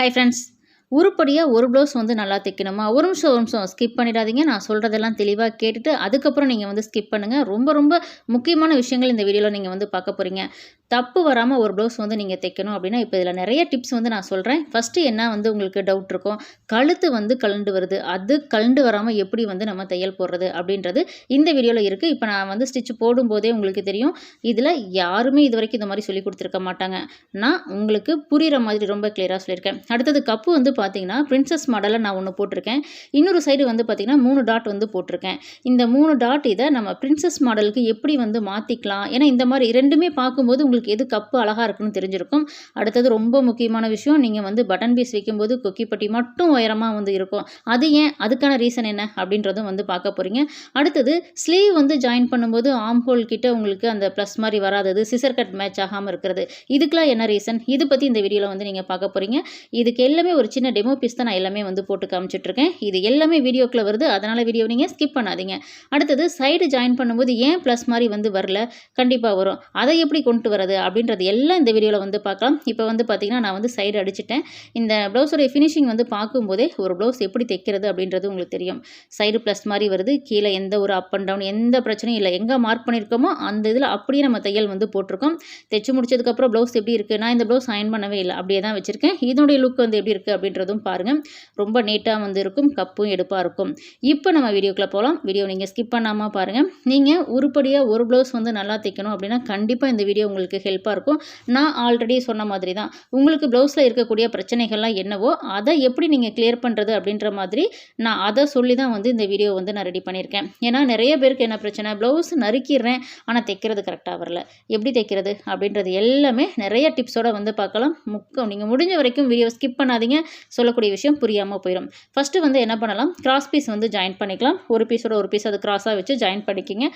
Hi friends உருப்படியாக ஒரு blouse வந்து நல்லா தைக்கணுமா? ஒரு நிமிஷம் ஒரு நிமிஷம் ஸ்கிப் பண்ணிடாதீங்க. நான் சொல்கிறதெல்லாம் தெளிவாக கேட்டுட்டு அதுக்கப்புறம் நீங்கள் வந்து ஸ்கிப் பண்ணுங்கள் ரொம்ப ரொம்ப முக்கியமான விஷயங்கள் இந்த வீடியோவில் நீங்கள் வந்து பார்க்க போகிறீங்க தப்பு வராமல் ஒரு ப்ளவுஸ் வந்து நீங்கள் தைக்கணும் அப்படின்னா இப்போ இதில் நிறைய டிப்ஸ் வந்து நான் சொல்கிறேன் ஃபஸ்ட்டு என்ன வந்து உங்களுக்கு டவுட் இருக்கும் கழுத்து வந்து கலண்டு வருது. அது கலண்டு வராமல் எப்படி வந்து நம்ம தையல் போடுறது அப்படின்றது இந்த வீடியோவில் இருக்குது இப்போ நான் வந்து ஸ்டிச் போடும்போதே உங்களுக்கு தெரியும். இதில் யாருமே இது வரைக்கும் இந்த மாதிரி சொல்லி கொடுத்துருக்க மாட்டாங்க. நான் உங்களுக்கு புரிகிற மாதிரி ரொம்ப கிளியராக சொல்லியிருக்கேன். அடுத்தது கப்பு வந்து பார்த்தீங்கன்னா பிரின்சஸ் மாடலில் நான் ஒன்று போட்டிருக்கேன். இன்னொரு சைடு வந்து பார்த்தீங்கன்னா மூணு டாட் வந்து போட்டிருக்கேன். இந்த மூணு டாட் இதை நம்ம பிரின்சஸ் மாடலுக்கு எப்படி வந்து மாற்றிக்கலாம் ஏன்னா இந்த மாதிரி ரெண்டுமே பார்க்கும்போது உங்களுக்கு எது கப்பு அழகாக இருக்குன்னு தெரிஞ்சிருக்கும். அடுத்தது ரொம்ப முக்கியமான விஷயம் நீங்கள் வந்து பட்டன் பீஸ் வைக்கும்போது கொக்கிப்பட்டி மட்டும் உயரமாக வந்து இருக்கும். அது ஏன்? அதுக்கான ரீசன் என்ன? அப்படின்றதும் வந்து பார்க்க போகிறீங்க அடுத்தது ஸ்லீவ் வந்து ஜாயின் பண்ணும்போது ஆம் ஹோல் கிட்ட உங்களுக்கு அந்த ப்ளஸ் மாதிரி வராதது சிசர் கட் மேட்ச் ஆகாமல் இருக்கிறது. இதுக்கெலாம் என்ன ரீசன்? இது பற்றி இந்த வீடியோவில் வந்து நீங்கள் பார்க்க போகிறீங்க இதுக்கு எல்லாமே ஒரு சின்ன டெமோ பீஸ் தான் நான் எல்லாமே வந்து போட்டு காமிச்சிட்ருக்கேன். இது எல்லாமே வீடியோக்குள்ளே வருது. அதனால் வீடியோ நீங்கள் ஸ்கிப் பண்ணாதீங்க. அடுத்தது சைடு ஜாயின் பண்ணும்போது ஏன் ப்ளஸ் மாதிரி வந்து வரல? கண்டிப்பாக வரும். அதை எப்படி கொண்டு வரது? அப்படின்றது எல்லாம் இந்த வீடியோவில் வந்து பார்க்கலாம். இப்போ வந்து பார்த்திங்கன்னா நான் வந்து சைடு அடிச்சிட்டேன். இந்த ப்ளவுஸோடைய ஃபினிஷிங் வந்து பார்க்கும்போதே ஒரு ப்ளவுஸ் எப்படி தைக்கிறது அப்படின்றது உங்களுக்கு தெரியும். சைடு ப்ளஸ் மாதிரி வருது. கீழே எந்த ஒரு அப் அண்ட் டவுன் எந்த பிரச்சனையும் இல்லை. எங்கே மார்க் பண்ணியிருக்கோமோ அந்த இதில் அப்படியே நம்ம தையல் வந்து போட்டிருக்கோம். தைச்சு முடிச்சதுக்கப்புறம் ப்ளவுஸ் எப்படி இருக்குது நான் இந்த ப்ளவுஸ் அயன் பண்ணவே இல்லை. அப்படியே தான் வச்சுருக்கேன். இதனுடைய லுக் வந்து எப்படி இருக்குது அப்படின்றதும் பாருங்கள் ரொம்ப நீட்டாக வந்து இருக்கும். கப்பும் எடுப்பாக இருக்கும். இப்போ நம்ம வீடியோக்குள்ளே போகலாம் வீடியோ நீங்கள் ஸ்கிப் பண்ணாமல் பாருங்கள் நீங்கள் உருப்படியாக ஒரு ப்ளவுஸ் வந்து நல்லா தைக்கணும் அப்படின்னா கண்டிப்பாக இந்த வீடியோ உங்களுக்கு ஹெல்ப்பாக இருக்கும். நான் ஆல்ரெடி சொன்ன மாதிரி தான் உங்களுக்கு ப்ளவுஸில் இருக்கக்கூடிய பிரச்சனைகள்லாம் என்னவோ அதை எப்படி நீங்கள் கிளியர் பண்ணுறது அப்படின்ற மாதிரி நான் அதை சொல்லி தான் வந்து இந்த வீடியோ வந்து நான் ரெடி பண்ணியிருக்கேன். ஏன்னா நிறைய பேருக்கு என்ன பிரச்சனை ப்ளவுஸ் நறுக்கிடுறேன் ஆனால் தைக்கிறது கரெக்டாக வரல. எப்படி தைக்கிறது அப்படின்றது எல்லாமே நிறைய டிப்ஸோட வந்து பார்க்கலாம். முக்கம் நீங்கள் முடிஞ்ச வரைக்கும் வீடியோ ஸ்கிப் பண்ணாதீங்க. சொல்லக்கூடிய விஷயம் புரியாமல் போயிடும் ஃபஸ்ட்டு வந்து என்ன பண்ணலாம்? கிராஸ் பீஸ் வந்து ஜாயின் பண்ணிக்கலாம். ஒரு பீஸோட ஒரு பீஸ் அது கிராஸாக வச்சு ஜாயின் பண்ணிக்கிங்க.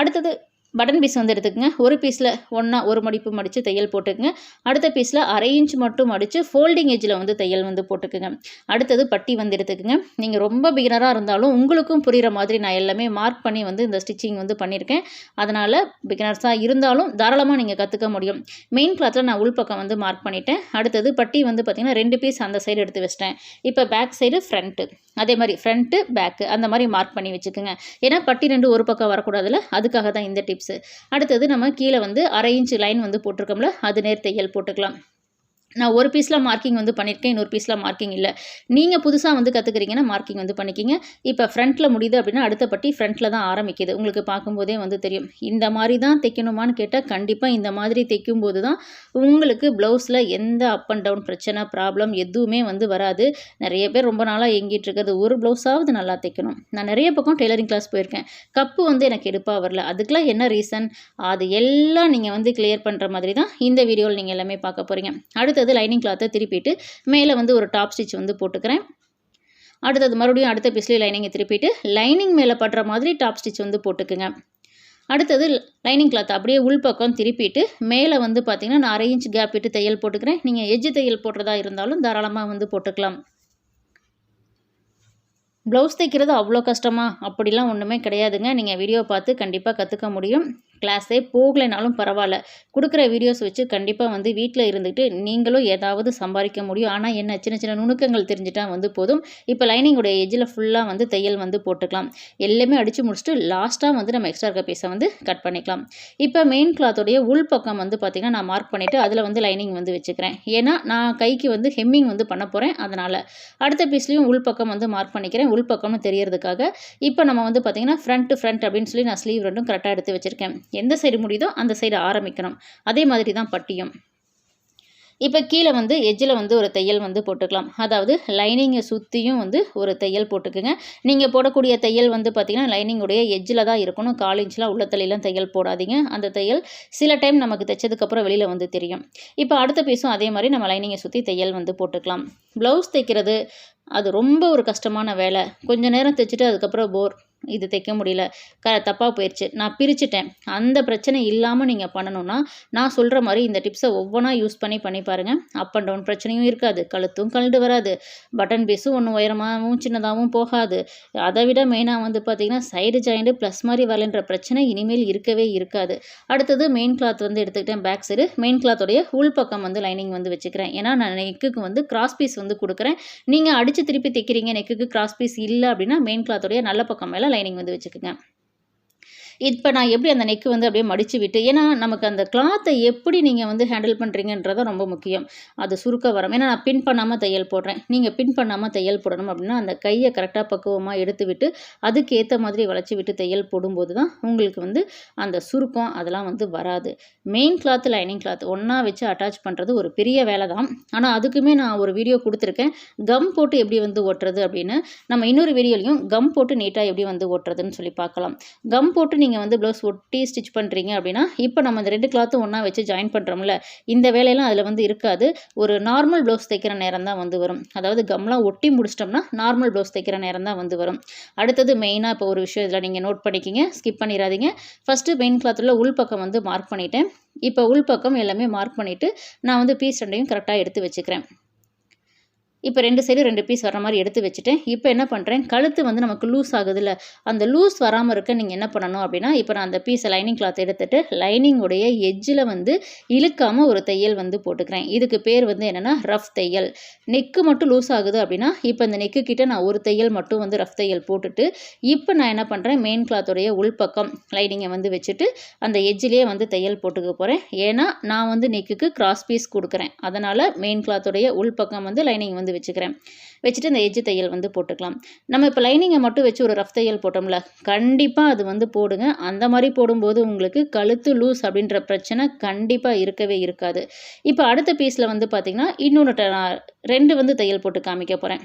அடுத்தது பட்டன் பீஸ் வந்து எடுத்துக்கங்க. ஒரு பீஸில் ஒன்றா ஒரு மடிப்பு மடித்து தையல் போட்டுக்குங்க. அடுத்த பீஸில் அரை இன்ச் மட்டும் மடித்து ஃபோல்டிங் ஏஜில் வந்து தையல் வந்து போட்டுக்குங்க. அடுத்தது பட்டி வந்து எடுத்துக்கங்க. நீங்கள் ரொம்ப பிகினராக இருந்தாலும் உங்களுக்கும் புரிகிற மாதிரி நான் எல்லாமே மார்க் பண்ணி வந்து இந்த ஸ்டிச்சிங் வந்து பண்ணியிருக்கேன். அதனால் பிகினர்ஸாக இருந்தாலும் தாராளமாக நீங்கள் கற்றுக்க முடியும். மெயின் கிளாத்தில் நான் உள்பக்கம் வந்து மார்க் பண்ணிட்டேன். அடுத்தது பட்டி வந்து பார்த்திங்கன்னா ரெண்டு பீஸ் அந்த சைடு எடுத்து வச்சிட்டேன். இப்போ பேக் சைடு ஃப்ரண்ட்டு அதே மாதிரி ஃப்ரண்ட்டு பேக்கு அந்த மாதிரி மார்க் பண்ணி வச்சுக்கோங்க. ஏன்னா பட்டி ரெண்டு ஒரு பக்கம் வரக்கூடாதுல்ல. அதுக்காக தான் இந்த டிப்ஸ் டிப்ஸு அடுத்தது நம்ம கீழே வந்து அரை இன்ச்சு லைன் வந்து போட்டிருக்கோம்ல அது நேர் தையல் போட்டுக்கலாம். நான் ஒரு பீஸில் மார்க்கிங் வந்து பண்ணியிருக்கேன் இன்னொரு பீஸில் மார்க்கிங் இல்லை. நீங்கள் புதுசாக வந்து கற்றுக்குறீங்கன்னா மார்க்கிங் வந்து பண்ணிக்கிங்க. இப்போ ஃப்ரண்ட்டில் முடியுது அப்படின்னா அடுத்த பட்டி ஃப்ரண்ட்டில் தான் ஆரம்பிக்குது. உங்களுக்கு பார்க்கும்போதே வந்து தெரியும். இந்த மாதிரி தான் தைக்கணுமான்னு கேட்டால் கண்டிப்பாக இந்த மாதிரி தைக்கும்போது தான் உங்களுக்கு ப்ளவுஸில் எந்த அப் அண்ட் டவுன் பிரச்சனை ப்ராப்ளம் எதுவுமே வந்து வராது. நிறைய பேர் ரொம்ப நாளாக எங்கிட்டு இருக்கிறது. ஒரு ப்ளவுஸாவது நல்லா தைக்கணும். நான் நிறைய பக்கம் டெய்லரிங் கிளாஸ் போயிருக்கேன். கப்பு வந்து எனக்கு எடுப்பாக வரல. அதுக்கெலாம் என்ன ரீசன் அது எல்லாம் நீங்கள் வந்து கிளியர் பண்ணுற மாதிரி தான் இந்த வீடியோவில் நீங்கள் எல்லாமே பார்க்க போகிறீங்க அடுத்து அடுத்தது லைனிங் கிளாத்தை திருப்பிட்டு மேலே வந்து ஒரு டாப் ஸ்டிச் வந்து போட்டுக்கிறேன். அடுத்தது மறுபடியும் அடுத்த பீஸ்லேயே லைனிங்கை திருப்பிட்டு லைனிங் மேலே படுற மாதிரி டாப் ஸ்டிச் வந்து போட்டுக்குங்க. அடுத்தது லைனிங் கிளாத் அப்படியே உள்பக்கம் திருப்பிட்டு மேலே வந்து பார்த்திங்கன்னா நான் அரை இன்ச் கேப் விட்டு தையல் போட்டுக்கிறேன். நீங்கள் எஜ்ஜு தையல் போடுறதா இருந்தாலும் தாராளமாக வந்து போட்டுக்கலாம். ப்ளவுஸ் தைக்கிறது அவ்வளோ கஷ்டமா அப்படிலாம் ஒன்றுமே கிடையாதுங்க. நீங்கள் வீடியோ பார்த்து கண்டிப்பாக கற்றுக்க முடியும். கிளாஸே போகலைனாலும் பரவாயில்ல. கொடுக்குற வீடியோஸ் வச்சு கண்டிப்பாக வந்து வீட்டில் இருந்துக்கிட்டு நீங்களும் ஏதாவது சம்பாதிக்க முடியும். ஆனால் என்ன சின்ன சின்ன நுணுக்கங்கள் தெரிஞ்சுட்டா வந்து போதும். இப்போ லைனிங்குடைய எஜ்ஜில் ஃபுல்லாக வந்து தையல் வந்து போட்டுக்கலாம். எல்லாமே அடித்து முடிச்சுட்டு லாஸ்ட்டாக வந்து நம்ம எக்ஸ்ட்ரா இருக்க பீஸை வந்து கட் பண்ணிக்கலாம். இப்போ மெயின் கிளாத்தோடைய உள் பக்கம் வந்து பார்த்திங்கன்னா நான் மார்க் பண்ணிவிட்டு அதில் வந்து லைனிங் வந்து வச்சுக்கிறேன். ஏன்னா நான் கைக்கு வந்து ஹெம்மிங் வந்து பண்ண போகிறேன் அதனால் அடுத்த பீஸ்லேயும் உள் பக்கம் வந்து மார்க் பண்ணிக்கிறேன். உள் பக்கம்னு தெரியறதுக்காக இப்போ நம்ம வந்து பார்த்திங்கன்னா ஃப்ரண்ட் ஃப்ரண்ட் அப்படின்னு சொல்லி நான் ஸ்லீவ் ரெண்டும் கரெக்டாக எடுத்து வச்சுருக்கேன். எந்த சைடு முடியுதோ அந்த சைடு ஆரம்பிக்கணும். அதே மாதிரி தான் பட்டியும். இப்போ கீழே வந்து எஜ்ஜில் வந்து ஒரு தையல் வந்து போட்டுக்கலாம். அதாவது லைனிங்கை சுற்றியும் வந்து ஒரு தையல் போட்டுக்குங்க. நீங்கள் போடக்கூடிய தையல் வந்து பார்த்திங்கன்னா லைனிங்குடைய எஜ்ஜில் தான் இருக்கணும். கால் இன்ச்லாம் உள்ள தலையெல்லாம் தையல் போடாதீங்க. அந்த தையல் சில டைம் நமக்கு தைச்சதுக்கப்புறம் வெளியில் வந்து தெரியும். இப்போ அடுத்த பீஸும் அதே மாதிரி நம்ம லைனிங்கை சுற்றி தையல் வந்து போட்டுக்கலாம். ப்ளவுஸ் தைக்கிறது அது ரொம்ப ஒரு கஷ்டமான வேலை. கொஞ்சம் நேரம் தைச்சிட்டு அதுக்கப்புறம் போர் இது தைக்க முடியல. க தப்பாக போயிடுச்சு நான் பிரிச்சுட்டேன். அந்த பிரச்சனை இல்லாமல் நீங்கள் பண்ணணும்னா நான் சொல்கிற மாதிரி இந்த டிப்ஸை ஒவ்வொன்றா யூஸ் பண்ணி பண்ணி பாருங்கள் அப் அண்ட் டவுன் பிரச்சனையும் இருக்காது. கழுத்தும் கழண்டு வராது. பட்டன் பீஸும் ஒன்றும் உயரமாகவும் சின்னதாகவும் போகாது. அதை விட மெயினாக வந்து பார்த்திங்கன்னா சைடு ஜாயிண்ட்டு ப்ளஸ் மாதிரி வரலன்ற பிரச்சனை இனிமேல் இருக்கவே இருக்காது. அடுத்தது மெயின் கிளாத் வந்து எடுத்துக்கிட்டேன். பேக் சைடு மெயின் கிளாத்தோடைய உள் பக்கம் வந்து லைனிங் வந்து வச்சுக்கிறேன். ஏன்னா நான் நெக்குக்கு வந்து கிராஸ் பீஸ் வந்து கொடுக்குறேன். நீங்கள் அடித்து திருப்பி தைக்கிறீங்க நெக்குக்கு கிராஸ் பீஸ் இல்லை அப்படின்னா மெயின் கிளாத்தோடைய நல்ல பக்கம் மேலே லைனிங் வந்து வச்சுக்கோங்க. இப்போ நான் எப்படி அந்த நெக்கு வந்து அப்படியே மடித்து விட்டு ஏன்னா நமக்கு அந்த கிளாத்தை எப்படி நீங்கள் வந்து ஹேண்டில் பண்ணுறீங்கன்றதான் ரொம்ப முக்கியம். அது சுருக்க வரும். ஏன்னா நான் பின் பண்ணாமல் தையல் போடுறேன். நீங்கள் பின் பண்ணாமல் தையல் போடணும் அப்படின்னா அந்த கையை கரெக்டாக பக்குவமாக எடுத்து விட்டு அதுக்கேற்ற மாதிரி வளைச்சி விட்டு தையல் போடும்போது தான் உங்களுக்கு வந்து அந்த சுருக்கம் அதெல்லாம் வந்து வராது. மெயின் கிளாத் லைனிங் கிளாத் ஒன்றா வச்சு அட்டாச் பண்ணுறது ஒரு பெரிய வேலை தான். ஆனால் அதுக்குமே நான் ஒரு வீடியோ கொடுத்துருக்கேன். கம் போட்டு எப்படி வந்து ஓட்டுறது அப்படின்னு. நம்ம இன்னொரு வீடியோலையும் கம் போட்டு நீட்டாக எப்படி வந்து ஓட்டுறதுன்னு சொல்லி பார்க்கலாம். கம் போட்டு நீங்கள் நீங்கள் வந்து ப்ளவுஸ் ஒட்டி ஸ்டிச் பண்ணுறீங்க அப்படின்னா இப்போ நம்ம இந்த ரெண்டு கிளாத்தும் ஒன்றா வச்சு ஜாயின் பண்ணுறோம்ல இந்த வேலையெல்லாம் அதில் வந்து இருக்காது. ஒரு நார்மல் ப்ளவுஸ் தைக்கிற நேரம் தான் வந்து வரும். அதாவது கம்லாம் ஒட்டி முடிச்சிட்டோம்னா நார்மல் ப்ளவுஸ் தைக்கிற நேரம் தான் வந்து வரும். அடுத்தது மெயினாக இப்போ ஒரு விஷயம் இதில் நீங்கள் நோட் பண்ணிக்கிங்க ஸ்கிப் பண்ணிடாதீங்க. ஃபஸ்ட்டு மெயின் கிளாத்தில் உள் பக்கம் வந்து மார்க் பண்ணிட்டேன். இப்போ உள் பக்கம் எல்லாமே மார்க் பண்ணிவிட்டு நான் வந்து பீஸ் ரெண்டையும் கரெக்டாக எடுத்து வச்சுக்கிறேன். இப்போ ரெண்டு சைடு ரெண்டு பீஸ் வர மாதிரி எடுத்து வச்சுட்டேன் இப்போ என்ன பண்ணுறேன் கழுத்து வந்து நமக்கு லூஸ் ஆகுதுல்ல. அந்த லூஸ் வராமல் இருக்க நீங்கள் என்ன பண்ணணும் அப்படின்னா இப்போ நான் அந்த பீஸை லைனிங் கிளாத் எடுத்துகிட்டு லைனிங்குடைய எஜ்ஜில் வந்து இழுக்காமல் ஒரு தையல் வந்து போட்டுக்கிறேன். இதுக்கு பேர் வந்து என்னென்னா ரஃப் தையல். நெக்கு மட்டும் லூஸ் ஆகுது அப்படின்னா இப்போ இந்த நெக்கு கிட்ட நான் ஒரு தையல் மட்டும் வந்து ரஃப் தையல் போட்டுட்டு இப்போ நான் என்ன பண்ணுறேன் மெயின் கிளாத்துடைய உள்பக்கம் லைனிங்கை வந்து வச்சுட்டு அந்த எஜ்ஜிலேயே வந்து தையல் போட்டுக்க போகிறேன் ஏன்னா நான் வந்து நெக்குக்கு கிராஸ் பீஸ் கொடுக்குறேன். அதனால் மெயின் கிளாத்துடைய உள்பக்கம் வந்து லைனிங் வந்து வச்சுக்கிறேன். வச்சுட்டு இந்த எஜ்ஜு தையல் வந்து போட்டுக்கலாம். நம்ம இப்போ லைனிங்கை மட்டும் வச்சு ஒரு ரஃப் தையல் போட்டோம்ல கண்டிப்பாக அது வந்து போடுங்க. அந்த மாதிரி போடும்போது உங்களுக்கு கழுத்து லூஸ் அப்படின்ற பிரச்சனை கண்டிப்பாக இருக்கவே இருக்காது. இப்போ அடுத்த பீஸில் வந்து பார்த்திங்கன்னா இன்னொன்று ரெண்டு வந்து தையல் போட்டு காமிக்க போகிறேன்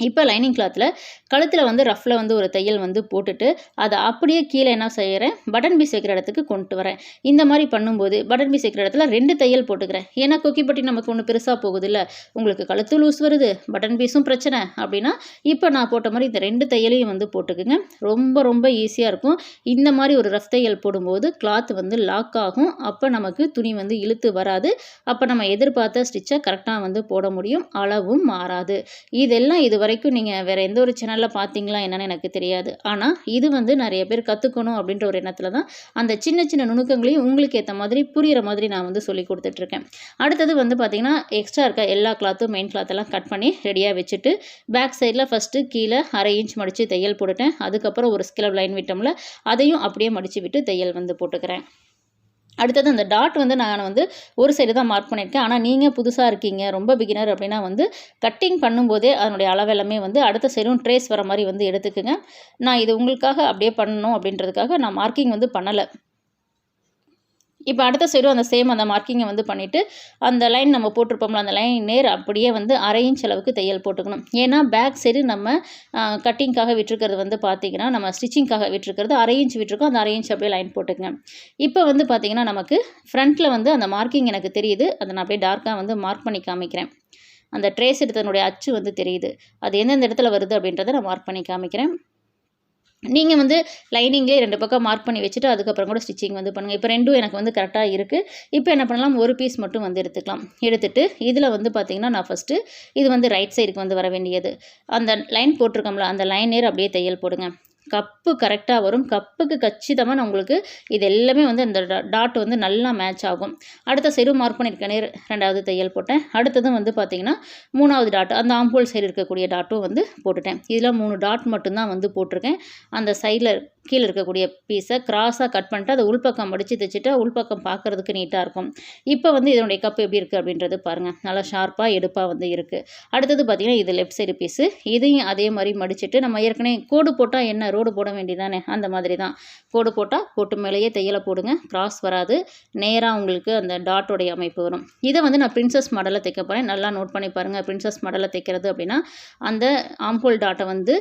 இப்போ லைனிங் கிளாத்தில் கழுத்தில் வந்து ரஃப்பில் வந்து ஒரு தையல் வந்து போட்டுட்டு அதை அப்படியே கீழே என்ன செய்கிறேன் பட்டன் பீஸ் வைக்கிற இடத்துக்கு கொண்டு வரேன். இந்த மாதிரி பண்ணும்போது பட்டன் பீஸ் வைக்கிற இடத்துல ரெண்டு தையல் போட்டுக்கிறேன். ஏன்னா கொக்கிப்பட்டி நமக்கு ஒன்று பெருசாக போகுது இல்லை உங்களுக்கு கழுத்து லூஸ் வருது பட்டன் பீஸும் பிரச்சனை. அப்படின்னா இப்போ நான் போட்ட மாதிரி இந்த ரெண்டு தையலையும் வந்து போட்டுக்குங்க. ரொம்ப ரொம்ப ஈஸியாக இருக்கும். இந்த மாதிரி ஒரு ரஃப் தையல் போடும்போது கிளாத் வந்து லாக் ஆகும். அப்போ நமக்கு துணி வந்து இழுத்து வராது. அப்போ நம்ம எதிர்பார்த்த ஸ்டிச்சை கரெக்டாக வந்து போட முடியும். அளவும் மாறாது. இதெல்லாம் இது வரைக்கும் நீங்கள் வேறு எந்த ஒரு சேனலில் பார்த்தீங்களா என்னென்னு எனக்கு தெரியாது. ஆனால் இது வந்து நிறைய பேர் கற்றுக்கணும் அப்படின்ற ஒரு எண்ணத்தில் தான் அந்த சின்ன சின்ன நுணுக்கங்களையும் உங்களுக்கு ஏற்ற மாதிரி புரிகிற மாதிரி நான் வந்து சொல்லி கொடுத்துட்ருக்கேன் அடுத்தது வந்து பார்த்திங்கன்னா எக்ஸ்ட்ரா இருக்க எல்லா கிளாத்தும் மெயின் கிளாத்தெல்லாம் கட் பண்ணி ரெடியாக வச்சுட்டு பேக் சைடில் ஃபஸ்ட்டு கீழே அரை இன்ச் மடித்து தையல் போட்டுட்டேன். அதுக்கப்புறம் ஒரு ஸ்கிலப் லைன் விட்டோம்ல அதையும் அப்படியே மடித்து விட்டு தையல் வந்து போட்டுக்கிறேன். அடுத்தது அந்த டாட் வந்து நான் வந்து ஒரு சைடு தான் மார்க் பண்ணியிருக்கேன். ஆனால் நீங்கள் புதுசாக இருக்கீங்க ரொம்ப பிகினர் அப்படின்னா வந்து கட்டிங் பண்ணும்போதே அதனுடைய அளவெல்லாமே வந்து அடுத்த சைடும் ட்ரேஸ் வர மாதிரி வந்து எடுத்துக்குங்க. நான் இது உங்களுக்காக அப்படியே பண்ணணும் அப்படின்றதுக்காக நான் மார்க்கிங் வந்து பண்ணலை. இப்போ அடுத்த சைடும் அந்த சேம் அந்த மார்க்கிங்கை வந்து பண்ணிவிட்டு அந்த லைன் நம்ம போட்டிருப்போம்ல அந்த லைன் நேர் அப்படியே வந்து அரை இன்ச் அளவுக்கு தையல் போட்டுக்கணும். ஏன்னா பேக் சைடு நம்ம கட்டிங்காக விட்டுருக்கிறது வந்து பார்த்திங்கன்னா நம்ம ஸ்டிச்சிங்காக விட்டுருக்கிறது அரை இன்ச் விட்டுருக்கோம். அந்த அரை இன்ச் அப்படியே லைன் போட்டுக்கங்க. இப்போ வந்து பார்த்திங்கன்னா நமக்கு ஃப்ரண்ட்டில் வந்து அந்த மார்க்கிங் எனக்கு தெரியுது. அதை நான் அப்படியே டார்க்காக வந்து மார்க் பண்ணி காமிக்கிறேன். அந்த ட்ரேஸ் எடுத்தனுடைய அச்சு வந்து தெரியுது. அது எந்தெந்த இடத்துல வருது அப்படின்றத நான் மார்க் பண்ணி காமிக்கிறேன். நீங்கள் வந்து லைனிங்லேயே ரெண்டு பக்கம் மார்க் பண்ணி வச்சுட்டு அதுக்கப்புறம் கூட ஸ்டிச்சிங் வந்து பண்ணுங்கள் இப்போ ரெண்டும் எனக்கு வந்து கரெக்டாக இருக்குது இப்போ என்ன பண்ணலாம்? ஒரு பீஸ் மட்டும் வந்து எடுத்துக்கலாம். எடுத்துகிட்டு இதில் வந்து பார்த்திங்கன்னா நான் ஃபஸ்ட்டு இது வந்து ரைட் சைடுக்கு வந்து வர வேண்டியது. அந்த லைன் போட்டிருக்கோம்ல அந்த லைன் நேர் அப்படியே தையல் போடுங்க. கப்பு கரெக்டாக வரும். கப்புக்கு கச்சிதமாக நான் உங்களுக்கு இது எல்லாமே வந்து அந்த டாட் வந்து நல்லா மேட்ச் ஆகும். அடுத்த சைடு மார்க் பண்ணியிருக்கேன் ரெண்டாவது தையல் போட்டேன். அடுத்ததும் வந்து பார்த்திங்கன்னா மூணாவது டாட் அந்த ஆம்போல் சைடு இருக்கக்கூடிய டாட்டும் வந்து போட்டுட்டேன். இதில் மூணு டாட் மட்டும்தான் வந்து போட்டிருக்கேன். அந்த சைடில் கீழே இருக்கக்கூடிய பீஸை கிராஸாக கட் பண்ணிட்டு அதை உள்பக்கம் மடித்து தைச்சிட்டு உள்பக்கம் பார்க்குறதுக்கு நீட்டாக இருக்கும். இப்போ வந்து இதனுடைய கப்பு எப்படி இருக்குது அப்படின்றது பாருங்கள் நல்லா ஷார்ப்பாக எடுப்பாக வந்து இருக்குது அடுத்தது பார்த்திங்கன்னா இது லெஃப்ட் சைடு பீஸு இதையும் அதே மாதிரி மடிச்சுட்டு நம்ம ஏற்கனவே கோடு போட்டால் என்ன ரோடு போட வேண்டியதானே அந்த மாதிரி தான் கோடு போட்டால் கோட்டு மேலேயே தையலை போடுங்க. கிராஸ் வராது. நேராக உங்களுக்கு அந்த டாட்டோடைய அமைப்பு வரும். இதை வந்து நான் பிரின்சஸ் மாடலில் தைக்க போகிறேன் நல்லா நோட் பண்ணி பாருங்கள் பிரின்சஸ் மாடலில் தைக்கிறது அப்படின்னா அந்த ஆம்போல் டாட்டை வந்து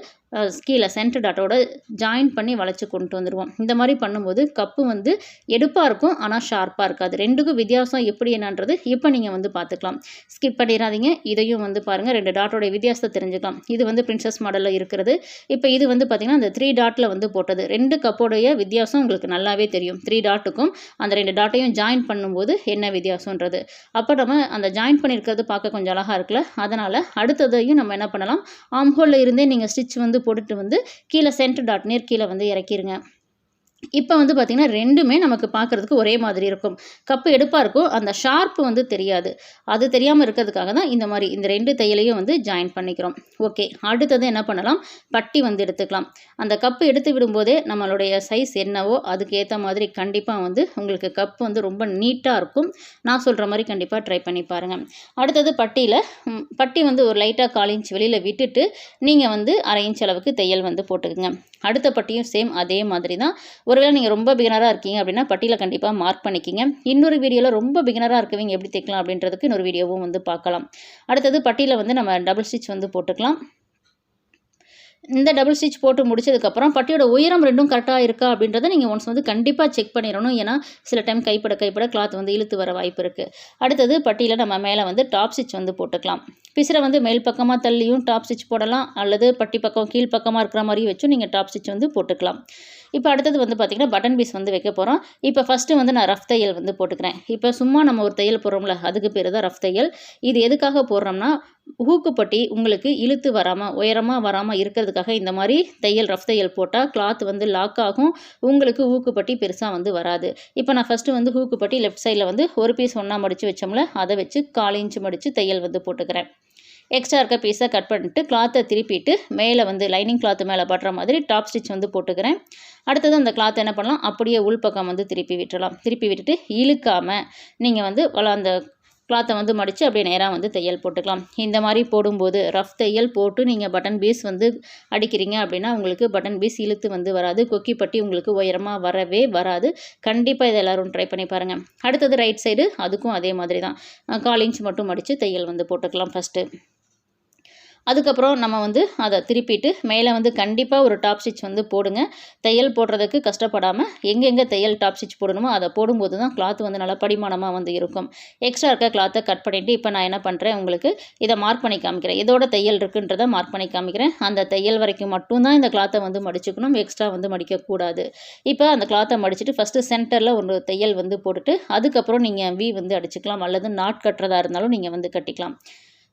கீழே சென்டர் டாட்டோட ஜாயின் பண்ணி வளைச்சி கொண்டு வந்துடுவோம் இந்த மாதிரி பண்ணும்போது கப்பு வந்து எடுப்பாக இருக்கும் ஆனால் ஷார்ப்பாக இருக்காது. ரெண்டுக்கும் வித்தியாசம் எப்படி என்னன்றது இப்போ நீங்கள் வந்து பார்த்துக்கலாம் ஸ்கிப் பண்ணிடாதீங்க. இதையும் வந்து பாருங்கள் ரெண்டு டாட்டோடைய வித்தியாசத்தை தெரிஞ்சுக்கலாம். இது வந்து பிரின்சஸ் மாடலில் இருக்கிறது. இப்போ இது வந்து பார்த்திங்கன்னா அந்த த்ரீ டாட்டில் வந்து போட்டது. ரெண்டு கப்போடைய வித்தியாசம் உங்களுக்கு நல்லாவே தெரியும். த்ரீ டாட்டுக்கும் அந்த ரெண்டு டாட்டையும் ஜாயின் பண்ணும்போது என்ன வித்தியாசன்றது அப்போ நம்ம அந்த ஜாயின் பண்ணியிருக்கிறது பார்க்க கொஞ்சம் அழகாக இருக்குல்ல? அதனால் அடுத்ததையும் நம்ம என்ன பண்ணலாம்? ஆம்ஹோலில் இருந்தே நீங்கள் ஸ்டிச் வந்து போட்டுட்டு வந்து கீழே சென்ட் டாட் நீர் கீழே வந்து இறக்கிருங்க. இப்போ வந்து பார்த்திங்கன்னா ரெண்டுமே நமக்கு பார்க்குறதுக்கு ஒரே மாதிரி இருக்கும். கப்பு எடுப்பாக இருக்கும் அந்த ஷார்ப்பு வந்து தெரியாது. அது தெரியாமல் இருக்கிறதுக்காக தான் இந்த மாதிரி இந்த ரெண்டு தையலையும் வந்து ஜாயின் பண்ணிக்கிறோம். ஓகே அடுத்தது என்ன பண்ணலாம்? பட்டி வந்து எடுத்துக்கலாம். அந்த கப்பு எடுத்து விடும்போதே நம்மளுடைய சைஸ் என்னவோ அதுக்கேற்ற மாதிரி கண்டிப்பாக வந்து உங்களுக்கு கப் வந்து ரொம்ப நீட்டாக இருக்கும். நான் சொல்கிற மாதிரி கண்டிப்பாக ட்ரை பண்ணி பாருங்கள் அடுத்தது பட்டியில் பட்டி வந்து ஒரு லைட்டாக கால் இன்ச் வெளியில் விட்டுட்டு நீங்கள் வந்து அரை இன்ச் அளவுக்கு தையல் வந்து போட்டுக்குங்க. அடுத்த பட்டியும் சேம் அதே மாதிரி தான். ஒருவேளை நீங்கள் ரொம்ப பிகினராக இருக்கீங்க அப்படின்னா பட்டியில் கண்டிப்பாக மார்க் பண்ணிக்கிங்க. இன்னொரு வீடியோவில் ரொம்ப பிகினராக இருக்கவங்க எப்படி தைக்கலாம் அப்படின்றதுக்கு இன்னொரு வீடியோவும் வந்து பார்க்கலாம். அடுத்தது பட்டியில் வந்து நம்ம டபுள் ஸ்டிச் வந்து போட்டுக்கலாம். இந்த டபுள் ஸ்டிச் போட்டு முடிச்சதுக்கப்புறம் பட்டியோட உயரம் ரெண்டும் கரெக்டாக இருக்கா அப்படின்றத நீங்கள் ஒன்ஸ் வந்து கண்டிப்பாக செக் பண்ணிடணும். ஏன்னா சில டைம் கைப்பட கைப்பட கிளாத் வந்து இழுத்து வர வாய்ப்பு இருக்குது அடுத்தது பட்டியில் நம்ம மேலே வந்து டாப் ஸ்டிச் வந்து போட்டுக்கலாம். பிசிற வந்து மேல் பக்கமாக தள்ளியும் டாப் ஸ்டிச் போடலாம். அல்லது பட்டி பக்கம் கீழ் பக்கமாக இருக்கிற மாதிரியும் வச்சும் நீங்கள் டாப் ஸ்டிச் வந்து போட்டுக்கலாம். இப்போ அடுத்தது வந்து பார்த்திங்கன்னா பட்டன் பீஸ் வந்து வைக்க போகிறோம் இப்போ ஃபஸ்ட்டு வந்து நான் ரஃப் தையல் வந்து போட்டுக்கிறேன். இப்போ சும்மா நம்ம ஒரு தையல் போடுறோம்ல அதுக்கு பேர் தான் ரஃப் தையல். இது எதுக்காக போடுறோம்னா ஹூக்குப்பட்டி உங்களுக்கு இழுத்து வராமல் உயரமாக வராமல் இருக்கிறதுக்காக இந்த மாதிரி தையல் ரஃப் தையல் போட்டால் கிளாத் வந்து லாக் ஆகும். உங்களுக்கு ஊக்குப்பட்டி பெருசாக வந்து வராது. இப்போ நான் ஃபஸ்ட்டு வந்து ஹூக்குப்பட்டி லெஃப்ட் சைடில் வந்து ஒரு பீஸ் ஒன்றா மடித்து வச்சோம்ல அதை வச்சு கால் இன்ச்சு மடித்து தையல் வந்து போட்டுக்கிறேன். எக்ஸ்ட்ரா இருக்க பீஸை கட் பண்ணிட்டு கிளாத்தை திருப்பிட்டு மேலே வந்து லைனிங் கிளாத்து மேலே படுற மாதிரி டாப் ஸ்டிச் வந்து போட்டுக்கிறேன். அடுத்தது அந்த கிளாத் என்ன பண்ணலாம்? அப்படியே உள்பக்கம் வந்து திருப்பி விட்டுறலாம். திருப்பி விட்டுட்டு இழுக்காமல் நீங்கள் வந்து அந்த கிளாத்தை வந்து மடித்து அப்படியே நேராக வந்து தையல் போட்டுக்கலாம். இந்த மாதிரி போடும்போது ரஃப் தையல் போட்டு நீங்கள் பட்டன் பீஸ் வந்து அடிக்கிறீங்க அப்படின்னா உங்களுக்கு பட்டன் பீஸ் இழுத்து வந்து வராது. கொக்கி பட்டி உங்களுக்கு உயரமாக வரவே வராது. கண்டிப்பாக இதை எல்லோரும் ட்ரை பண்ணி பாருங்கள் அடுத்தது ரைட் சைடு அதுக்கும் அதே மாதிரி தான். கால் இன்ச் மட்டும் மடித்து தையல் வந்து போட்டுக்கலாம் ஃபஸ்ட்டு அதுக்கப்புறம் நம்ம வந்து அதை திருப்பிட்டு மேலே வந்து கண்டிப்பாக ஒரு டாப் ஸ்டிச் வந்து போடுங்க. தையல் போடுறதுக்கு கஷ்டப்படாமல் எங்கெங்கே தையல் டாப் ஸ்டிச் போடணுமோ அதை போடும்போது தான் கிளாத் வந்து நல்லா படிமானமாக வந்து இருக்கும். எக்ஸ்ட்ரா இருக்க கிளாத்தை கட் பண்ணிவிட்டு இப்போ நான் என்ன பண்ணுறேன் உங்களுக்கு இதை மார்க் பண்ணி காமிக்கிறேன். இதோட தையல் இருக்குன்றதை மார்க் பண்ணி காமிக்கிறேன். அந்த தையல் வரைக்கும் மட்டும்தான் இந்த கிளாத்தை வந்து மடிச்சுக்கணும். எக்ஸ்ட்ரா வந்து மடிக்கக்கூடாது. இப்போ அந்த கிளாத்தை மடிச்சுட்டு ஃபஸ்ட்டு சென்டரில் ஒரு தையல் வந்து போட்டுட்டு அதுக்கப்புறம் நீங்கள் வி வந்து அடிச்சுக்கலாம். அல்லது நாட் கட்டுறதா இருந்தாலும் நீங்கள் வந்து கட்டிக்கலாம்.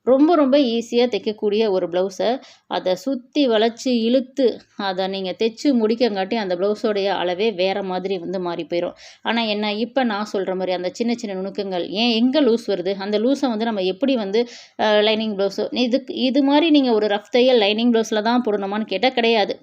ரொம்ப ரொம்ப ஈஸியாக தைக்கக்கூடிய ஒரு ப்ளவுஸை அதை சுற்றி வளைச்சி இழுத்து அதை நீங்கள் தைச்சி முடிக்கங்காட்டி அந்த ப்ளவுஸோடைய அளவே வேறு மாதிரி வந்து மாறி போயிடும் ஆனால் என்ன இப்போ நான் சொல்கிற மாதிரி அந்த சின்ன சின்ன நுணுக்கங்கள் ஏன் எங்கே லூஸ் வருது? அந்த லூஸை வந்து நம்ம எப்படி வந்து லைனிங் ப்ளவுஸோ இதுக்கு இது மாதிரி நீங்கள் ஒரு ரஃப் தையல் லைனிங் ப்ளவுஸில் தான் போடணுமான்னு கேட்டால் கிடையாது.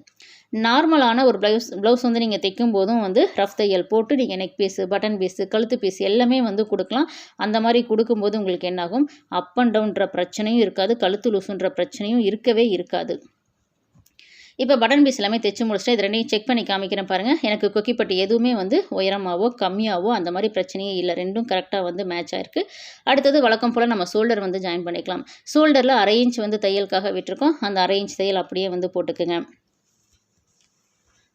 நார்மலான ஒரு ப்ளவுஸ் ப்ளவுஸ் வந்து நீங்கள் தைக்கும் போதும் வந்து ரஃப் தையல் போட்டு நீங்கள் நெக் பீஸு பட்டன் பீஸு கழுத்து பீஸ் எல்லாமே வந்து கொடுக்கலாம். அந்த மாதிரி கொடுக்கும்போது உங்களுக்கு என்னாகும்? அப் அண்ட் டவுன்ற பிரச்சனையும் இருக்காது. கழுத்து லூசுன்ற பிரச்சனையும் இருக்கவே இருக்காது. இப்போ பட்டன் பீஸ் எல்லாமே தைச்சு முடிச்சுட்டு இது ரெண்டையும் செக் பண்ணி காமிக்கிறேன் பாருங்கள் எனக்கு கொக்கிப்பட்டு எதுவுமே வந்து உயரமாவோ கம்மியாவோ அந்த மாதிரி பிரச்சனையே இல்லை. ரெண்டும் கரெக்டாக வந்து மேட்ச் ஆயிருக்கு. அடுத்தது வழக்கம் போல் நம்ம ஷோல்டர் வந்து ஜாயின் பண்ணிக்கலாம். ஷோல்டரில் அரை இன்ச் வந்து தையலுக்காக விட்டுருக்கோம். அந்த அரை இன்ச் தையல் அப்படியே வந்து போட்டுக்குங்க.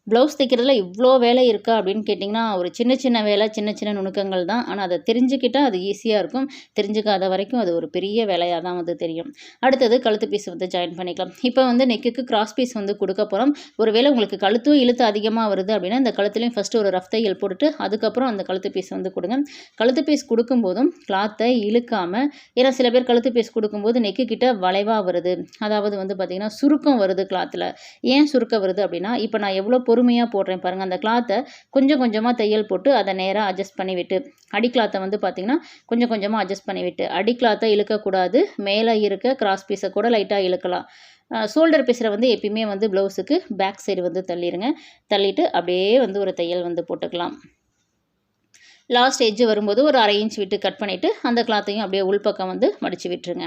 ப்ளவுஸ் தைக்கிறதுல இவ்வளோ வேலை இருக்கா அப்படின்னு கேட்டிங்கன்னா ஒரு சின்ன சின்ன வேலை சின்ன சின்ன நுணுக்கங்கள் தான். ஆனால் அதை தெரிஞ்சுக்கிட்டால் அது ஈஸியாக இருக்கும். தெரிஞ்சுக்காத வரைக்கும் அது ஒரு பெரிய வேலையாக தான் வந்து தெரியும். அடுத்தது கழுத்து பீஸ் வந்து ஜாயின் பண்ணிக்கலாம். இப்போ வந்து நெக்குக்கு கிராஸ் பீஸ் வந்து கொடுக்க போகிறோம் ஒருவேளை உங்களுக்கு கழுத்தும் இழுத்து அதிகமாக வருது அப்படின்னா இந்த கழுத்துலையும் ஃபஸ்ட்டு ஒரு ரஃப் தையல் போட்டுட்டு அதுக்கப்புறம் அந்த கழுத்து பீஸ் வந்து கொடுங்க. கழுத்து பீஸ் கொடுக்கும்போதும் கிளாத்தை இழுக்காமல் ஏன்னா சில பேர் கழுத்து பீஸ் கொடுக்கும்போது நெக்கு கிட்ட வளைவாக வருது. அதாவது வந்து பார்த்திங்கன்னா சுருக்கம் வருது கிளாத்தில் ஏன் சுருக்கம் வருது அப்படின்னா இப்போ நான் எவ்வளோ பொறுமையாக போடுறேன் பாருங்கள் அந்த கிளாத்தை கொஞ்சம் கொஞ்சமாக தையல் போட்டு அதை நேராக அட்ஜஸ்ட் பண்ணி விட்டு அடி கிளாத்தை வந்து பார்த்திங்கன்னா கொஞ்சம் கொஞ்சமாக அட்ஜஸ்ட் பண்ணி விட்டு அடி கிளாத்தை இழுக்கக்கூடாது. மேலே இருக்க கிராஸ் பீஸை கூட லைட்டாக இழுக்கலாம். ஷோல்டர் பீஸில் வந்து எப்பயுமே வந்து ப்ளவுஸுக்கு பேக் சைடு வந்து தள்ளிடுங்க தள்ளிட்டு அப்படியே வந்து ஒரு தையல் வந்து போட்டுக்கலாம். லாஸ்ட் எஜ்ஜு வரும்போது ஒரு அரை இன்ச் விட்டு கட் பண்ணிவிட்டு அந்த கிளாத்தையும் அப்படியே உள்பக்கம் வந்து மடித்து விட்டுருங்க.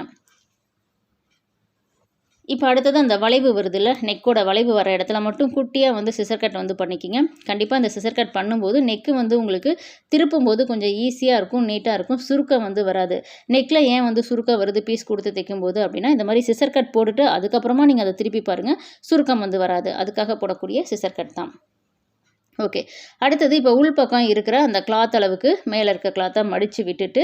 இப்போ அடுத்தது அந்த வளைவு வருதுல்ல நெக்கோட வளைவு வர இடத்துல மட்டும் குட்டியாக வந்து சிசர் கட் வந்து பண்ணிக்கிங்க. கண்டிப்பாக அந்த சிசர் கட் பண்ணும்போது நெக்கு வந்து உங்களுக்கு திருப்பும் போது கொஞ்சம் ஈஸியாக இருக்கும் நீட்டாக இருக்கும். சுருக்கம் வந்து வராது. நெக்கில் ஏன் வந்து சுருக்கம் வருது பீஸ் கொடுத்து தைக்கும் போது அப்படின்னா இந்த மாதிரி சிசர் கட் போட்டுட்டு அதுக்கப்புறமா நீங்கள் அதை திருப்பி பாருங்கள் சுருக்கம் வந்து வராது. அதுக்காக போடக்கூடிய சிசர் கட் தான். ஓகே அடுத்தது இப்போ உள்பக்கம் இருக்கிற அந்த கிளாத் அளவுக்கு மேலே இருக்க கிளாத்தை மடித்து விட்டுட்டு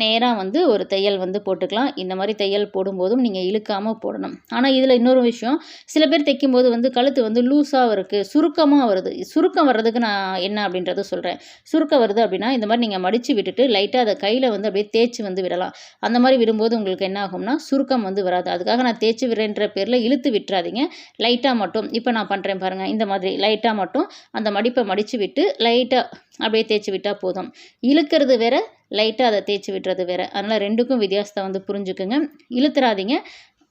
நேராக வந்து ஒரு தையல் வந்து போட்டுக்கலாம். இந்த மாதிரி தையல் போடும்போதும் நீங்கள் இழுக்காமல் போடணும். ஆனால் இதில் இன்னொரு விஷயம் சில பேர் தைக்கும்போது வந்து கழுத்து வந்து லூஸாக இருக்குது சுருக்கமாக வருது. சுருக்கம் வர்றதுக்கு நான் என்ன அப்படின்றத சொல்கிறேன் சுருக்கம் வருது அப்படின்னா இந்த மாதிரி நீங்கள் மடித்து விட்டுட்டு லைட்டாக அதை கையில் வந்து அப்படியே தேய்ச்சி வந்து விடலாம். அந்த மாதிரி விடும்போது உங்களுக்கு என்ன ஆகும்னா சுருக்கம் வந்து வராது. அதுக்காக நான் தேய்ச்சி விடுறேன்ற பேரில் இழுத்து விட்டுறாதீங்க. லைட்டாக மட்டும் இப்போ நான் பண்ணுறேன் பாருங்கள் இந்த மாதிரி லைட்டாக மட்டும் அந்த மடி மடிப்பை மடித்து விட்டு லைட்டாக அப்படியே தேய்ச்சி விட்டால் போதும். இழுக்கிறது வேற லைட்டாக அதை தேய்ச்சி விட்டுறது வேற. அதனால் ரெண்டுக்கும் வித்தியாசத்தை வந்து புரிஞ்சுக்குங்க. இழுத்துறாதீங்க.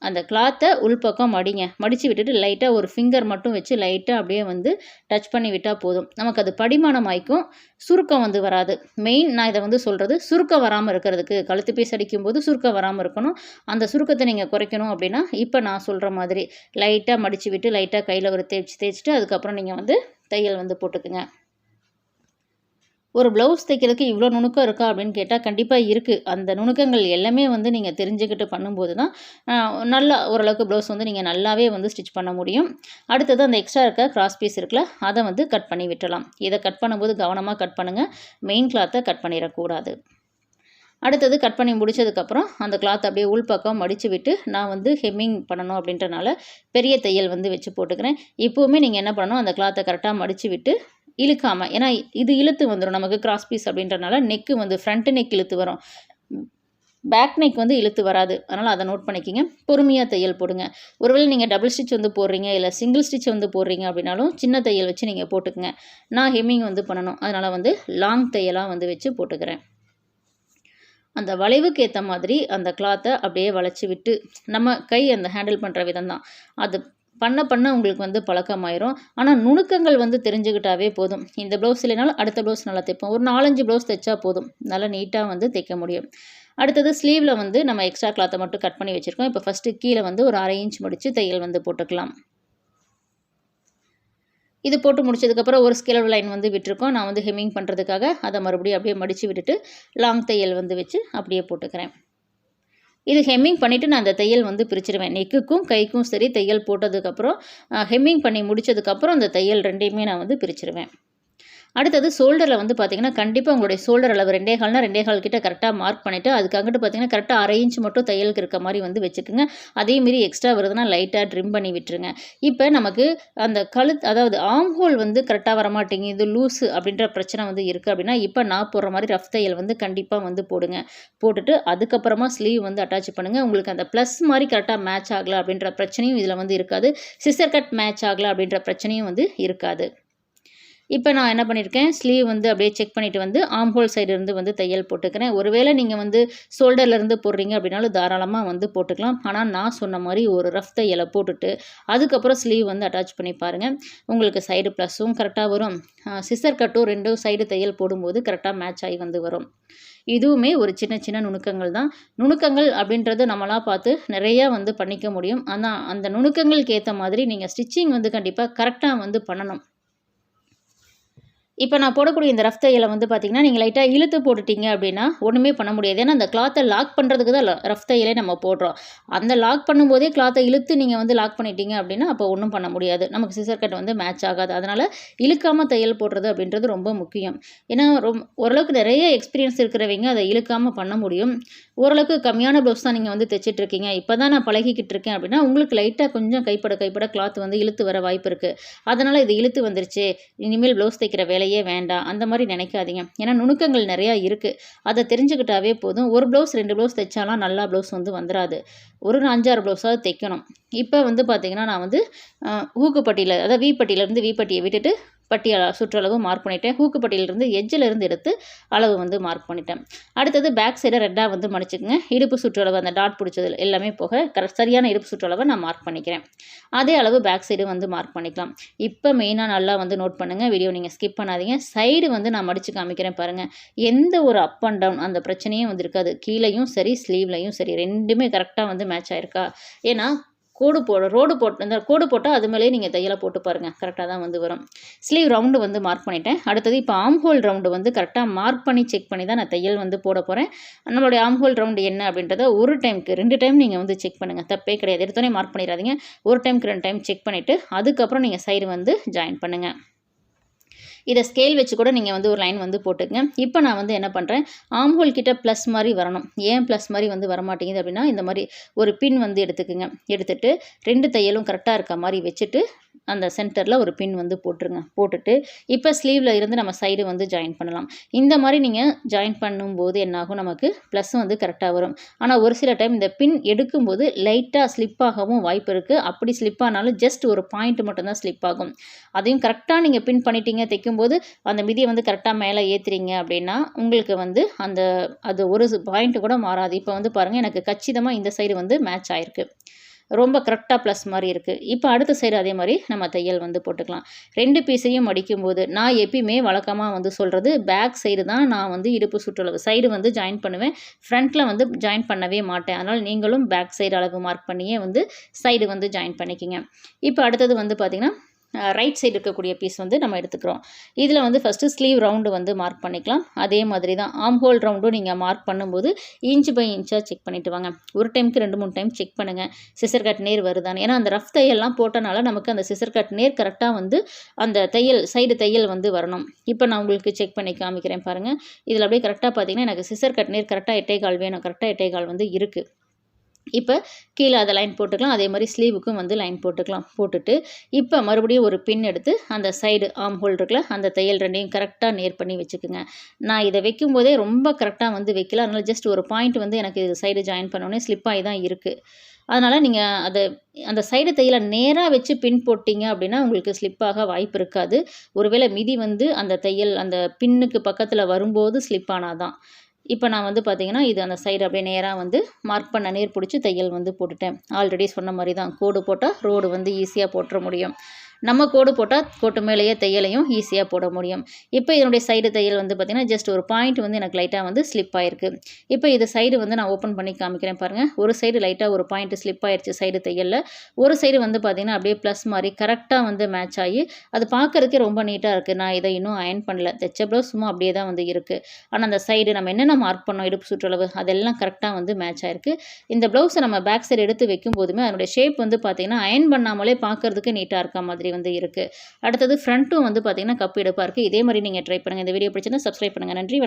அந்த கிளாத்தை உள்பக்கம் மடிங்க. மடித்து விட்டுட்டு லைட்டாக ஒரு ஃபிங்கர் மட்டும் வச்சு லைட்டாக அப்படியே வந்து டச் பண்ணி விட்டால் போதும். நமக்கு அது படிமானம் ஆயிக்கும் சுருக்கம் வந்து வராது. மெயின் நான் இதை வந்து சொல்கிறது சுருக்கம் வராமல் இருக்கிறதுக்கு. கழுத்து பீஸ் அடிக்கும்போது சுருக்கம் வராமல் இருக்கணும். அந்த சுருக்கத்தை நீங்கள் குறைக்கணும் அப்படின்னா இப்போ நான் சொல்கிற மாதிரி. லைட்டாக மடித்து விட்டு லைட்டாக கையில் ஒரு தேய்ச்சி தேய்ச்சிட்டு அதுக்கப்புறம் நீங்கள் வந்து தையல் வந்து போட்டுக்குங்க. ஒரு ப்ளவுஸ் தைக்கிறதுக்கு இவ்வளோ நுணுக்கம் இருக்கா அப்படின்னு கேட்டால் கண்டிப்பாக இருக்குது அந்த நுணுக்கங்கள் எல்லாமே வந்து நீங்கள் தெரிஞ்சுக்கிட்டு பண்ணும்போது தான் நல்லா ஓரளவுக்கு ப்ளவுஸ் வந்து நீங்கள் நல்லாவே வந்து ஸ்டிச் பண்ண முடியும். அடுத்தது அந்த எக்ஸ்ட்ரா இருக்க கிராஸ் பீஸ் இருக்குல்ல அதை வந்து கட் பண்ணி விட்டுலாம் இதை கட் பண்ணும்போது கவனமாக கட் பண்ணுங்கள் மெயின் கிளாத்தை கட் பண்ணிடக்கூடாது. அடுத்தது கட் பண்ணி முடிச்சதுக்கப்புறம் அந்த கிளாத் அப்படியே உள்பக்கம் மடித்து விட்டு நான் வந்து ஹெம்மிங் பண்ணணும் அப்படின்றனால பெரிய தையல் வந்து வச்சு போட்டுக்கிறேன். இப்போவுமே நீங்கள் என்ன பண்ணணும் அந்த கிளாத்தை கரெக்டாக மடித்து விட்டு இழுக்காமல் ஏன்னா இது இழுத்து வந்துடும் நமக்கு கிராஸ் பீஸ் அப்படின்றனால நெக்கு வந்து ஃப்ரண்ட் நெக் இழுத்து வரும். பேக் நெக் வந்து இழுத்து வராது. அதனால் அதை நோட் பண்ணிக்கிங்க. பொறுமையாக தையல் போடுங்க. ஒருவேளை நீங்கள் டபுள் ஸ்டிச் வந்து போடுறீங்க இல்லை சிங்கிள் ஸ்டிச் வந்து போடுறீங்க அப்படின்னாலும் சின்ன தையல் வச்சு நீங்கள் போட்டுக்கங்க. நான் ஹெம்மிங் வந்து பண்ணணும். அதனால் வந்து லாங் தையலாக வந்து வச்சு போட்டுக்கிறேன். அந்த வளைவுக்கு ஏற்ற மாதிரி அந்த கிளாத்தை அப்படியே வளைச்சி விட்டு நம்ம கை அந்த ஹேண்டில் பண்ணுற விதம் தான் அது பண்ண பண்ண உங்களுக்கு வந்து பழக்கமாயிரும். ஆனால் நுணுக்கங்கள் வந்து தெரிஞ்சுக்கிட்டாவே போதும். இந்த ப்ளவுஸ் இல்லைனாலும் அடுத்த ப்ளவுஸ் நல்லா தைப்போம். ஒரு நாலஞ்சு ப்ளவுஸ் தைச்சா போதும். நல்லா நீட்டாக வந்து தைக்க முடியும். அடுத்தது ஸ்லீவில் வந்து நம்ம எக்ஸ்ட்ரா கிளாத்தை மட்டும் கட் பண்ணி வச்சுருக்கோம். இப்போ ஃபஸ்ட்டு கீழே வந்து ஒரு அரை இன்ச் முடித்து தையல் வந்து போட்டுக்கலாம். இது போட்டு முடிச்சதுக்கப்புறம் ஒரு ஸ்கேலர் லைன் வந்து விட்டுருக்கோம். நான் வந்து ஹெம்மிங் பண்ணுறதுக்காக அதை மறுபடியும் அப்படியே மடித்து விட்டுட்டு லாங் தையல் வந்து வச்சு அப்படியே போட்டுக்கிறேன். இது ஹெம்மிங் பண்ணிவிட்டு நான் அந்த தையல் வந்து பிரிச்சிருவேன். நெக்குக்கும் கைக்கும் சரி தையல் போட்டதுக்கப்புறம் ஹெம்மிங் பண்ணி முடித்ததுக்கப்புறம் அந்த தையல் ரெண்டையுமே நான் வந்து பிரிச்சிருவேன். அடுத்தது ஷோல்டரில் வந்து பார்த்தீங்கன்னா கண்டிப்பாக உங்களுடைய ஷோல்டர் அளவு ரெண்டே கால்னா ரெண்டே கால் கிட்ட கரெக்டாக மார்க் பண்ணிவிட்டு அதுக்கு அங்கிட்டு பார்த்தீங்கன்னா கரெக்டாக அரை இன்ச் மட்டும் தையலுக்கு இருக்க மாதிரி வந்து வச்சுக்கோங்க. அதேமாரி எக்ஸ்ட்ரா வருதுன்னா லைட்டாக ட்ரிம் பண்ணி விட்டுருங்க. இப்போ நமக்கு அந்த கழுத் அதாவது ஆம் ஹோல் வந்து கரெக்டாக வர மாட்டேங்குது லூஸு அப்படின்ற பிரச்சனை வந்து இருக்குது அப்படின்னா இப்போ நான் போடுற மாதிரி ரஃப் தையல் வந்து கண்டிப்பாக வந்து போடுங்க. போட்டுட்டு அதுக்கப்புறமா ஸ்லீவ் வந்து அட்டாச் பண்ணுங்கள் உங்களுக்கு அந்த ப்ளஸ் மாதிரி கரெக்டாக மேட்ச் ஆகலை அப்படின்ற பிரச்சனையும் இதில் வந்து இருக்காது. சிசர் கட் மேட்ச் ஆகலை அப்படின்ற பிரச்சனையும் வந்து இருக்காது. இப்போ நான் என்ன பண்ணியிருக்கேன் ஸ்லீவ் வந்து அப்படியே செக் பண்ணிவிட்டு வந்து ஆம்ஹோல் சைடுலேருந்து வந்து தையல் போட்டுக்கிறேன். ஒருவேளை நீங்கள் வந்து ஷோல்டர்லேருந்து போடுறீங்க அப்படின்னாலும் தாராளமாக வந்து போட்டுக்கலாம். ஆனால் நான் சொன்ன மாதிரி ஒரு ரஃப் தையலை போட்டுட்டு அதுக்கப்புறம் ஸ்லீவ் வந்து அட்டாச் பண்ணி பாருங்கள் உங்களுக்கு சைடு ப்ளஸ்ஸும் கரெக்டாக வரும். சிசர் கட்டும் ரெண்டும் சைடு தையல் போடும்போது கரெக்டாக மேட்ச் ஆகி வந்து வரும். இதுவுமே ஒரு சின்ன சின்ன நுணுக்கங்கள் தான். நுணுக்கங்கள் அப்படின்றது நம்மளாம் பார்த்து நிறையா வந்து பண்ணிக்க முடியும். ஆனால் அந்த நுணுக்கங்களுக்கு ஏற்ற மாதிரி நீங்கள் ஸ்டிச்சிங் வந்து கண்டிப்பாக கரெக்டாக வந்து பண்ணணும். இப்போ நான் போடக்கூடிய இந்த ரஃப் தையலை வந்து பார்த்திங்கன்னா நீங்கள் லைட்டாக இழுத்து போட்டுட்டீங்க அப்படின்னா ஒன்றுமே பண்ண முடியாது. ஏன்னா அந்த கிளாத்தை லாக் பண்ணுறதுக்கு தான் ரஃப் தையலே நம்ம போடுறோம். அந்த லாக் பண்ணும்போதே கிளாத்தை இழுத்து நீங்கள் வந்து லாக் பண்ணிட்டீங்க அப்படின்னா அப்போ ஒன்றும் பண்ண முடியாது. நமக்கு சிசர் கட் வந்து மேட்ச் ஆகாது. அதனால் இழுக்காமல் தையல் போடுறது அப்படின்றது ரொம்ப முக்கியம். ஏன்னா ரொம் ஓரளவுக்கு நிறைய எக்ஸ்பீரியன்ஸ் இருக்கிறவங்க அதை இழுக்காமல் பண்ண முடியும். ஓரளவுக்கு கம்மியான ப்ளவுஸ் தான் நீங்கள் வந்து தைச்சிட்ருக்கீங்க. இப்போ தான் நான் பழகிக்கிட்டு இருக்கேன் அப்படின்னா உங்களுக்கு லைட்டாக கொஞ்சம் கைப்பட கைப்பட கிளாத் வந்து இழுத்து வர வாய்ப்பு இருக்குது அதனால் இது இழுத்து வந்துருச்சு. இனிமேல் ப்ளவுஸ் தைக்கிற வேலையே வேண்டாம். அந்த மாதிரி நினைக்காதீங்க. ஏன்னா நுணுக்கங்கள் நிறையா இருக்குது அதை தெரிஞ்சுக்கிட்டாவே போதும். ஒரு ப்ளவுஸ் ரெண்டு ப்ளவுஸ் தைச்சாலாம் நல்லா ப்ளவுஸ் வந்து வந்துடாது ஒரு அஞ்சாறு ப்ளவுஸாவது தைக்கணும். இப்போ வந்து பார்த்திங்கன்னா நான் வந்து ஊக்குப்பட்டியில் அதாவது வீப்பட்டியிலேருந்து வீப்பட்டியை விட்டுட்டு பட்டி சுற்றளவு மார்க் பண்ணிட்டேன். ஹூக்கு பட்டியிலிருந்து எஜ்ஜில் இருந்து எடுத்து அளவு வந்து மார்க் பண்ணிட்டேன். அடுத்தது பேக் சைடை ரெட்டாக வந்து மடிச்சுக்கோங்க. இடுப்பு சுற்றளவு அந்த டாட் பிடிச்சது எல்லாமே போக கரெக்ட் சரியான இடுப்பு சுற்றளவை நான் மார்க் பண்ணிக்கிறேன். அதே அளவு பேக் சைடு வந்து மார்க் பண்ணிக்கலாம். இப்போ மெயினாக நல்லா வந்து நோட் பண்ணுங்கள் வீடியோ நீங்கள் ஸ்கிப் பண்ணாதீங்க. சைடு வந்து நான் மடித்து காமிக்கிறேன் பாருங்கள் எந்த ஒரு அப் அண்ட் டவுன் அந்த பிரச்சனையும் வந்து இருக்காது. கீழேயும் சரி ஸ்லீவ்லையும் சரி ரெண்டுமே கரெக்டாக வந்து மேட்ச் ஆயிருக்கா? ஏன்னா கோடு போட ரோடு போட்டு இந்த கோடு போட்டால் அது மேலேயே நீங்கள் தையலை போட்டு பாருங்கள் கரெக்டாக தான் வந்து வரும். ஸ்லீவ் ரவுண்டு வந்து மார்க் பண்ணிட்டேன். அடுத்தது இப்போ ஆம் ஹோல் ரவுண்டு வந்து கரெக்டாக மார்க் பண்ணி செக் பண்ணி தான் நான் தையல் வந்து போட போகிறேன் நம்மளுடைய ஆம் ஹோல் ரவுண்டு என்ன அப்படின்றத ஒரு டைமுக்கு ரெண்டு டைம் நீங்கள் வந்து செக் பண்ணுங்கள் தப்பே கிடையாது. எடுத்தோடனே மார்க் பண்ணிடாதீங்க. ஒரு டைமுக்கு ரெண்டு டைம் செக் பண்ணிவிட்டு அதுக்கப்புறம் நீங்கள் சைடு வந்து ஜாயின் பண்ணுங்கள் இதை ஸ்கேல் வச்சு கூட நீங்கள் வந்து ஒரு லைன் வந்து போட்டுக்கங்க. இப்போ நான் வந்து என்ன பண்ணுறேன் ஆம்ஹோல் கிட்ட ப்ளஸ் மாதிரி வரணும். ஏன் ப்ளஸ் மாதிரி வந்து வரமாட்டேங்குது அப்படின்னா இந்த மாதிரி ஒரு பின் வந்து எடுத்துக்குங்க. எடுத்துகிட்டு ரெண்டு தையலும் கரெக்டாக இருக்க மாதிரி வச்சுட்டு அந்த சென்டரில் ஒரு பின் வந்து போட்டுருங்க. போட்டுட்டு இப்போ ஸ்லீவில் இருந்து நம்ம சைடு வந்து ஜாயின் பண்ணலாம். இந்த மாதிரி நீங்கள் ஜாயின் பண்ணும்போது என்னாகும்? நமக்கு ப்ளஸ் வந்து கரெக்டாக வரும். ஆனால் ஒரு சில டைம் இந்த பின் எடுக்கும்போது லைட்டாக ஸ்லிப் ஆகவும் வாய்ப்பு இருக்குது அப்படி ஸ்லிப் ஆனாலும் ஜஸ்ட் ஒரு பாயிண்ட் மட்டும்தான் ஸ்லிப் ஆகும். அதையும் கரெக்டாக நீங்கள் பின் பண்ணிட்டீங்க தைக்கும்போது அந்த மிதியை வந்து கரெக்டாக மேலே ஏற்றுறீங்க அப்படின்னா உங்களுக்கு வந்து அந்த அது ஒரு பாயிண்ட் கூட மாறாது. இப்போ வந்து பாருங்கள் எனக்கு கச்சிதமாக இந்த சைடு வந்து மேட்ச் ஆயிருக்கு. ரொம்ப கரெக்டாக ப்ளஸ் மாதிரி இருக்குது இப்போ அடுத்த சைடு அதே மாதிரி நம்ம தையல் வந்து போட்டுக்கலாம். ரெண்டு பீஸையும் மடிக்கும்போது நான் எப்பயுமே வழக்கமாக வந்து சொல்கிறது பேக் சைடு தான் நான் வந்து இடுப்பு சுற்றளவு சைடு வந்து ஜாயின் பண்ணுவேன். ஃப்ரண்ட்டில் வந்து ஜாயின் பண்ணவே மாட்டேன். அதனால் நீங்களும் பேக் சைடு அளவு மார்க் பண்ணியே வந்து சைடு வந்து ஜாயின் பண்ணிக்கிங்க. இப்போ அடுத்தது வந்து பார்த்திங்கன்னா ரைட் சைடு இருக்கக்கூடிய பீஸ் வந்து நம்ம எடுத்துக்கிறோம். இதில் வந்து ஃபஸ்ட்டு ஸ்லீவ் ரவுண்டு வந்து மார்க் பண்ணிக்கலாம். அதே மாதிரி தான் ஆம் ஹோல் ரவுண்டும் நீங்கள் மார்க் பண்ணும்போது இன்ச் பை இன்ச்சாக செக் பண்ணிட்டு வாங்க. ஒரு டைமுக்கு ரெண்டு மூணு டைம் செக் பண்ணுங்கள் சிசர் கட் நேர் வருதான்னு. ஏன்னா அந்த ரஃப் தையல்லாம் போட்டனால நமக்கு அந்த சிசர் கட் நேர் கரெக்டாக வந்து அந்த தையல் சைடு தையல் வந்து வரணும். இப்போ நான் உங்களுக்கு செக் பண்ணி காமிக்கிறேன் பாருங்கள் இதில் அப்படியே கரெக்டாக பார்த்தீங்கன்னா எனக்கு சிசர் கட் நேர் கரெக்டாக எட்டே கால் வேணும். கரெக்டாக எட்டே கால் வந்து இருக்குது இப்போ கீழே அதை லைன் போட்டுக்கலாம். அதே மாதிரி ஸ்லீவுக்கும் வந்து லைன் போட்டுக்கலாம். போட்டுட்டு இப்போ மறுபடியும் ஒரு பின் எடுத்து அந்த சைடு ஆம் ஹோல் இருக்குல்ல அந்த தையல் ரெண்டையும் கரெக்டாக நேர் பண்ணி வச்சுக்கோங்க. நான் இதை வைக்கும் போதே ரொம்ப கரெக்டாக வந்து வைக்கல. அதனால் ஜஸ்ட் ஒரு பாயிண்ட் வந்து எனக்கு இது சைடு ஜாயின் பண்ணோடனே ஸ்லிப் ஆகி தான் இருக்குது அதனால் நீங்கள் அதை அந்த சைடு தையலை நேராக வச்சு பின் போட்டிங்க அப்படின்னா உங்களுக்கு ஸ்லிப்பாக வாய்ப்பு இருக்காது. ஒருவேளை மிதி வந்து அந்த தையல் அந்த பின்னுக்கு பக்கத்தில் வரும்போது ஸ்லிப் ஆனால் தான் இப்போ நான் வந்து பார்த்தீங்கன்னா இது அந்த சைடு அப்படியே நேராக வந்து மார்க் பண்ண நேர் பிடிச்சி தையல் வந்து போட்டுட்டேன். ஆல்ரெடி சொன்ன மாதிரி தான். கோடு போட்டால் ரோடு வந்து ஈஸியாக போட்டுற முடியும். நம்ம கோடு போட்டால் கோட்டு மேலேயே தையலையும் ஈஸியாக போட முடியும். இப்போ இதனுடைய சைடு தையல் வந்து பார்த்திங்கன்னா ஜஸ்ட் ஒரு பாயிண்ட் வந்து எனக்கு லைட்டாக வந்து ஸ்லிப் ஆயிருக்கு. இப்போ இது சைடு வந்து நான் ஓப்பன் பண்ணி காமிக்கிறேன் பாருங்கள் ஒரு சைடு லைட்டாக ஒரு பாயிண்ட் ஸ்லிப் ஆயிடுச்சு சைடு தையலில். ஒரு சைடு வந்து பார்த்திங்கன்னா அப்படியே ப்ளஸ் மாதிரி கரெக்டாக வந்து மேட்ச் ஆகி அது பார்க்குறதுக்கே ரொம்ப நீட்டாக இருக்குது நான் இதை இன்னும் அயன் பண்ணல. தைச்ச ப்ளவுஸ் சும்மா அப்படியே தான் வந்து இருக்குது ஆனால் அந்த சைடு நம்ம என்னென்ன மார்க் பண்ணோம் இடுப்பு சுற்றளவு அதெல்லாம் கரெக்டாக வந்து மேட்ச் ஆயிருக்கு. இந்த ப்ளவுஸை நம்ம பேக் சைடு எடுத்து வைக்கும் போதுமே அதனுடைய ஷேப் வந்து பார்த்திங்கன்னா அயன் பண்ணாமலே பார்க்குறதுக்கு நீட்டாக இருக்க மாதிரி வந்து இருக்குது அடுத்தது ஃப்ரண்ட்டும் வந்து பார்த்திங்கன்னா கப்பு எடுப்பாக இருக்குது இதே மாதிரி நீங்கள் ட்ரை பண்ணுங்கள் இந்த வீடியோ பிடிச்சிருந்தா சப்ஸ்கிரைப் பண்ணுங்கள் நன்றி